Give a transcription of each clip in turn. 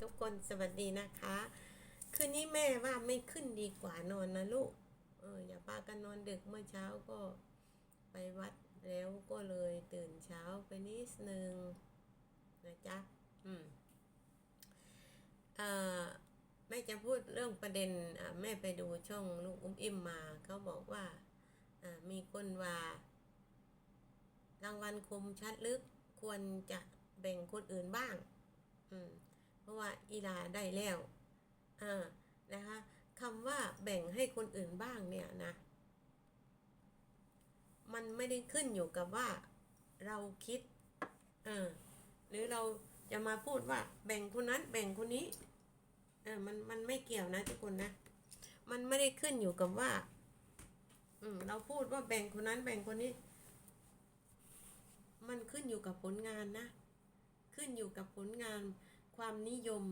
ทุกคนสวัสดีนะคะ คืนนี้แม่ว่าไม่ขึ้นดีกว่านอนนะลูก เอออย่าพากันนอนดึกเมื่อเช้าก็ไปวัดแล้วก็เลยตื่นเช้าไปนิดนึงนะจ๊ะ อืมเอ่อแม่จะพูดเรื่องประเด็นอะแม่ไปดูช่องลูกอุ้มอิ่มมาเขาบอกว่าอ่ามีคนว่ารางวัลคมชัดลึกควรจะแบ่งคนอื่นบ้าง อืม ราะว่าอีลาได้แล้วอ่านะคะคำว่าแบ่งให้คนอื่นบ้างเนี่ยนะ มันไม่ได้ขึ้นอยู่กับว่าเราคิดเออหรือเราจะมาพูดว่า แบ่งคนนั้น แบ่งคนนี้เออมันมันไม่เกี่ยวนะทุกคนนะ มันไม่ได้ขึ้นอยู่กับว่า อืมเราพูดว่าแบ่งคนนั้น แบ่งคนนี้ มันขึ้นอยู่กับผลงานนะ ขึ้นอยู่กับผลงาน ความนิยม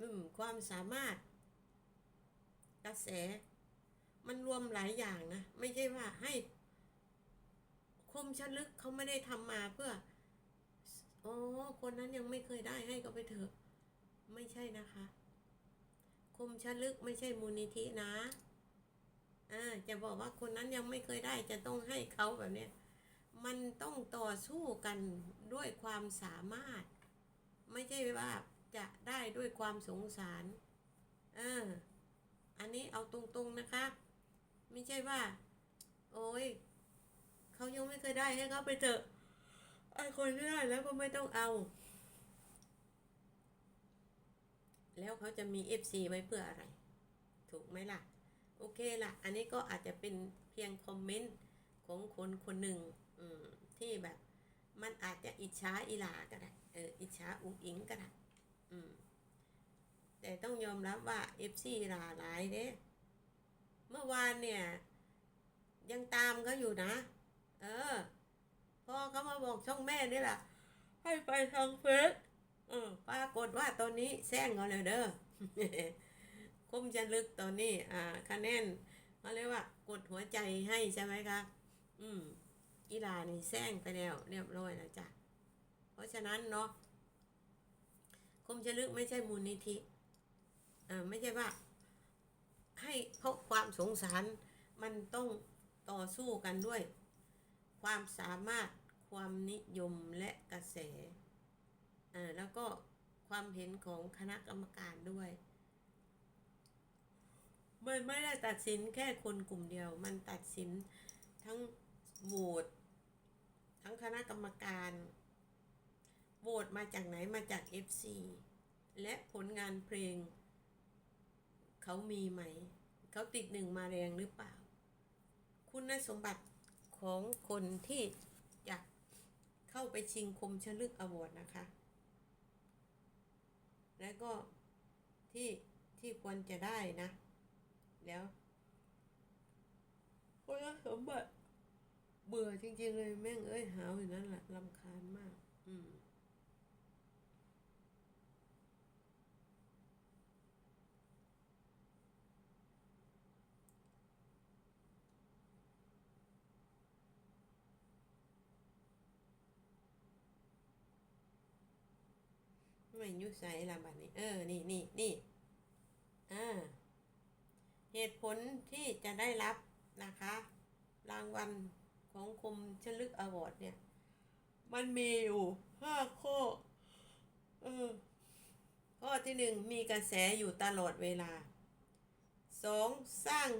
อืมความสามารถ กระแส มันรวมหลายอย่างนะ ไม่ใช่ว่าให้ คมชัดลึกเขาไม่ได้ทำมาเพื่อโอ้คนนั้นยังไม่เคยได้ให้ก็ไปเถอะ ไม่ใช่นะคะ คมชัดลึกไม่ใช่มูลนิธินะอ่าจะบอกว่าคนนั้นยังไม่เคยได้จะต้องให้เขาแบบเนี้ยมันต้องต่อสู้กันด้วยความสามารถ ไม่ใช่ว่าจะได้ด้วยความสงสารเอออันนี้เอาตรงๆนะคะ ไม่ใช่ว่า โอ้ยเขายังไม่เคยได้ให้เขาไปเถอะไอ้คนที่ได้แล้วก็ไม่ต้องเอา แล้วเขาจะมี FC ไว้เพื่ออะไร ถูกไหมล่ะ โอเคล่ะ อันนี้ก็อาจจะเป็นเพียงคอมเมนต์ของคนคนหนึ่งอืมที่แบบ มันอาจจะอิจฉาอีหลาก็ได้เอออิจฉาอุ๋งอิงก็ได้อืมแต่ต้องยอมรับว่า FC หลาหลายเด้เมื่อวานเนี่ย ยังตามเขาอยู่นะ เออพ่อเขามาบอกช่องแม่นี่แหละให้ไปทางเฟซเออปรากฏว่าตอนนี้แซงเขาเลยเด้อคมจะลึกตอนนี้ อ่า คะแนนเขาเรียกว่ากดหัวใจให้ใช่ไหมคะ อืม กีฬานี่แซงไปแล้วเรียบร้อยแล้วจ้ะ เพราะฉะนั้นเนาะคมจะลึกไม่ใช่มูลนิธิอ่าไม่ใช่ว่า ให้เพราะความสงสารมันต้องต่อสู้กันด้วย ความสามารถความนิยมและกระแสอ่าแล้วก็ความเห็นของคณะกรรมการด้วยมันไม่ได้ตัดสินแค่คนกลุ่มเดียว มันตัดสินทั้งโหวต ทั้งคณะกรรมการโหวตมาจากไหนมาจาก FC และผลงานเพลง เขามีไหม เขาติดหนึ่งมาแรงหรือเปล่า คุณสมบัติของคนที่จะเข้าไปชิงคมชลึกอวอร์ดนะคะ และก็ที่ที่ควรจะได้นะ แล้วคุณสมบัติ เบื่อจริง ๆ เลยแม่งเอ้ยหาวอยู่นั่นแหละลำคาญมาก อืมไม่ยุใส่ละบัดนี้ เออ นี่นี่นี่อ่า เหตุผลที่จะได้รับนะคะ รางวัล ของคมชลึกอวอร์ดเนี่ย มันมีอยู่ห้าข้อเออข้อที่หนึ่งมีกระแสอยู่ตลอดเวลาสองสร้าง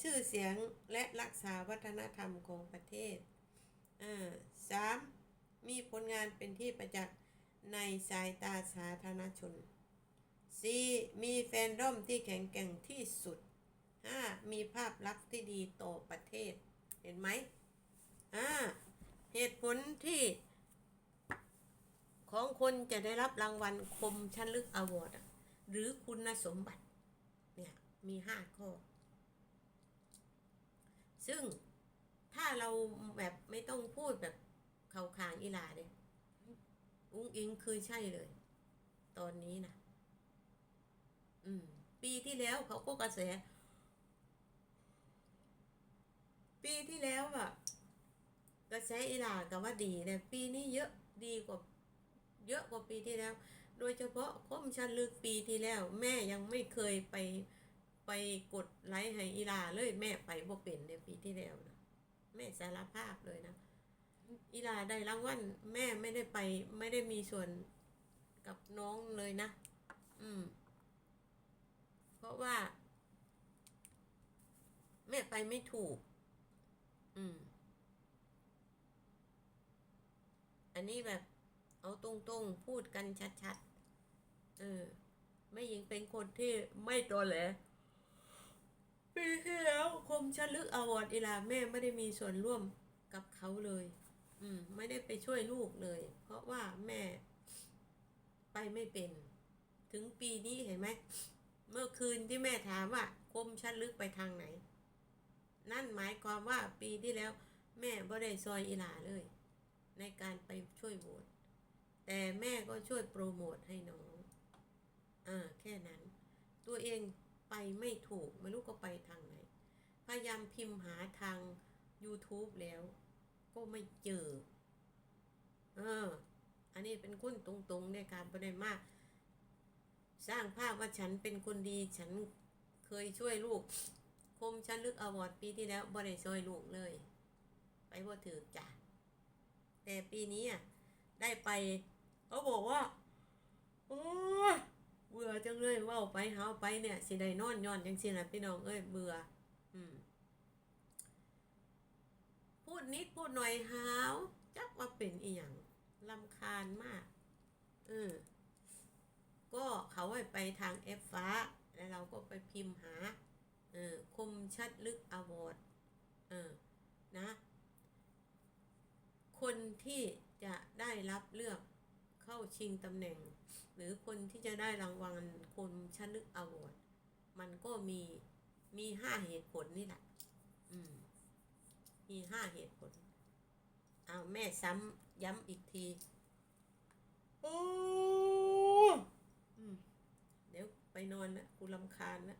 ชื่อเสียงและรักษาวัฒนธรรมของประเทศอ่าสามมีผลงานเป็นที่ประจักษ์ในสายตาสาธารณชน 4. มีแฟนดอมที่แข็งแกร่งที่สุด 5. มีภาพลักษณ์ที่ดีต่อประเทศ เห็นไหม อ่าเหตุผลที่ของคนจะได้รับรางวัลคมชั้นลึกอวอร์ดหรือคุณสมบัติ เนี่ยมีห้าข้อ ซึ่งถ้าเราแบบไม่ต้องพูดแบบเขาขางอีหลาเนี่ยอุ้งอิงคือใช่เลย ตอนนี้นะอืม ปีที่แล้วเขาก็กระแส ปีที่แล้วอะ กระแสอีหลากับว่าดีแต่ปีนี้เยอะดีกว่าเยอะกว่าปีที่แล้ว โดยเฉพาะคมชันลึกปีที่แล้ว แม่ยังไม่เคยไปไปกดไลค์ให้อีลาเลยแม่ไปบ่เป็นในปีที่แล้วนะแม่สารภาพเลยนะอีลาได้รางวัลแม่ไม่ได้ไป ไม่ได้มีส่วนกับน้องเลยนะ อืม เพราะว่า แม่ไปไม่ถูก อืม อันนี้แบบ เอาตรงๆ พูดกันชัดๆ เออไม่ยิงเป็นคนที่ไม่ตัวแหลปีที่แล้วคมชลึกอวอร์ดอีลาแม่ไม่ได้มีส่วนร่วมกับเขาเลย อืม ไม่ได้ไปช่วยลูกเลย เพราะว่าแม่ ไปไม่เป็น ถึงปีนี้เห็นไหม เมื่อคืนที่แม่ถามว่าคมชัดลึกไปทางไหน นั่นหมายความว่าปีที่แล้ว แม่บ่ได้ซอยอีลาเลย ในการไปช่วยโหวตแต่แม่ก็ช่วยโปรโมทให้น้องอ่าแค่นั้น ตัวเองไปไม่ถูก ไม่รู้ก็ไปทางไหน พยายามพิมพ์หาทาง YouTube แล้ว ก็ไม่เจอเอออันนี้เป็นคนตรงๆในการประเด็นมาก สร้างภาพว่าฉันเป็นคนดี ฉันเคยช่วยลูก คมฉันลึกอวอร์ดปีที่แล้วบ่ได้ช่วยลูกเลย ไปบ่ถือจ้ะ แต่ปีนี้อะได้ไปเขาบอกว่า โอ้ยเบื่อจังเลยว่าไปหาไปเนี่ยสิได้นอนย้อนจังสินะพี่น้องเอ้ยเบื่อ อืม พูดนิดพูดหน่อยหาวจักว่าเป็นอีหยังลำคาญมากเออก็เขาให้ไปทางเอฟฟ้า แล้วเราก็ไปพิมพ์หา เออคมชัดลึกอวอร์ดเออ นะ คนที่จะได้รับเลือกเข้าชิงตำแหน่ง หรือคนที่จะได้รางวัลคมชัดลึกอวอร์ดมันก็มีมีห้าเหตุผลนี่แหละ อืม มีห้าเหตุผล เอาแม่ซ้ำย้ำอีกที โอ้อืมเดี๋ยวไปนอนนะกูลำคาญนะ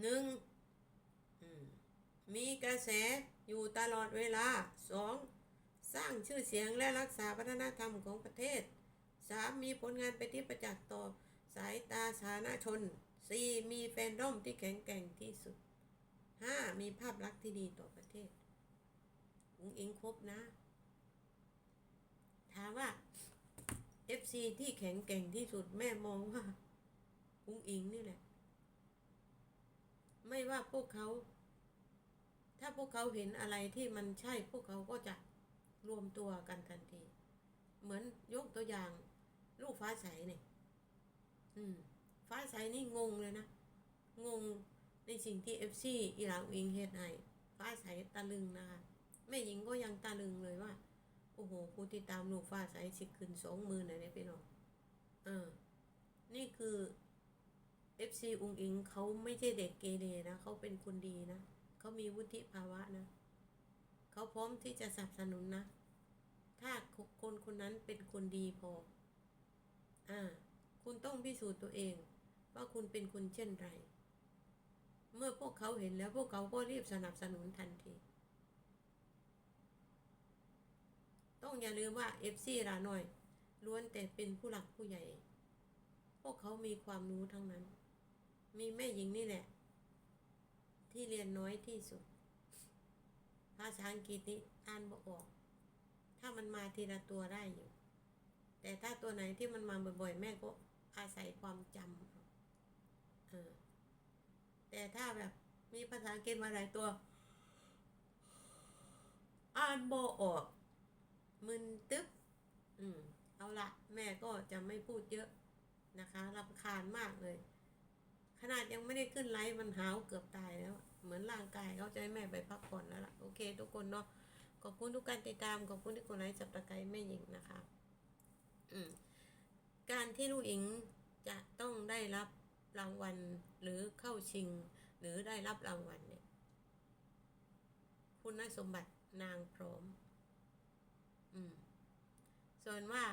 หนึ่งอืม มีกระแสอยู่ตลอดเวลาสองสร้างชื่อเสียงและรักษาวัฒนธรรมของประเทศสามมีผลงานเป็นที่ประจักษ์ต่อสายตาสาธารณชนสี่มีแฟนดอมที่แข็งแกร่งที่สุดห้ามีภาพลักษณ์ที่ดีต่อประเทศอุงอิงครบนะ ถามว่า FC ที่แข็งแกร่งที่สุดแม่มองว่าอุงอิงนี่แหละ ไม่ว่าพวกเขา ถ้าพวกเขาเห็นอะไรที่มันใช่พวกเขาก็จะรวมตัวกันทันที เหมือนยกตัวอย่าง ลูกฟ้าใสเนี่ยอืม ฟ้าใสนี่งงเลยนะ งงในสิ่งที่ FC อีหลางอิงเฮ็ดให้ฟ้าใสตะลึงนะคะแม่หญิงก็ยังตาลึงเลยว่า โอ้โหผู้ติดตามลูกฟ้าใสสิขึ้นสองมื่นเลยเนี่ยพี่น้องเออ นี่คือ FC อุงอิงเขาไม่ใช่เด็กเกเรนะเขาเป็นคนดีนะ เขามีวุฒิภาวะนะ เขาพร้อมที่จะสนับสนุนนะ ถ้าคนคนนั้นเป็นคนดีพอ อ่า คุณต้องพิสูจน์ตัวเอง ว่าคุณเป็นคนเช่นไร เมื่อพวกเขาเห็นแล้วพวกเขาก็รีบสนับสนุนทันที ต้องอย่าลืมว่าเอฟซีราหน่อย ล้วนแต่เป็นผู้หลักผู้ใหญ่ พวกเขามีความรู้ทั้งนั้น มีแม่หญิงนี่แหละ ที่เรียนน้อยที่สุด ภาษาอังกฤษนี่อ่านบ่ออก ถ้ามันมาทีละตัวได้อยู่ แต่ถ้าตัวไหนที่มันมาบ่อยๆ แม่ก็อาศัยความจำเอออแต่ถ้าแบบมีภาษาอังกฤษมาหลายตัว อ่านบ่ออก มึนตึ๊บ อืม เอาละแม่ก็จะไม่พูดเยอะนะคะรำคาญมากเลย ขนาดยังไม่ได้ขึ้นไลฟ์มันหาวเกือบตายแล้ว เหมือนร่างกายเขาจะให้แม่ไปพักผ่อนแล้วล่ะ โอเค ทุกคนเนาะ ขอบคุณทุกการติดตาม ขอบคุณที่กดไลค์จับตะไคร้แม่หญิงนะคะ อืม การที่ลูกหญิงจะต้องได้รับรางวัลหรือเข้าชิง หรือได้รับรางวัลเนี่ย คุณสมบัตินางพร้อม อืม ส่วนว่า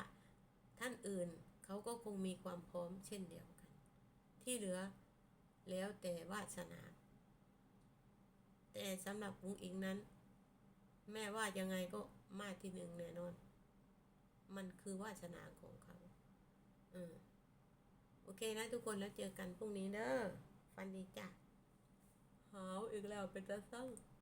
ท่านอื่นเขาก็คงมีความพร้อมเช่นเดียวกัน ที่เหลือ แล้วแต่วาสนา แต่สำหรับพุงอิงนั้น แม่ว่ายังไงก็มาที่หนึ่งแน่นอน มันคือวาสนาของเขาเออโอเคนะทุกคนแล้วเจอกันพรุ่งนี้เด้อฟันดีจ้ะหาวอีกแล้วเป็นตะเศร้า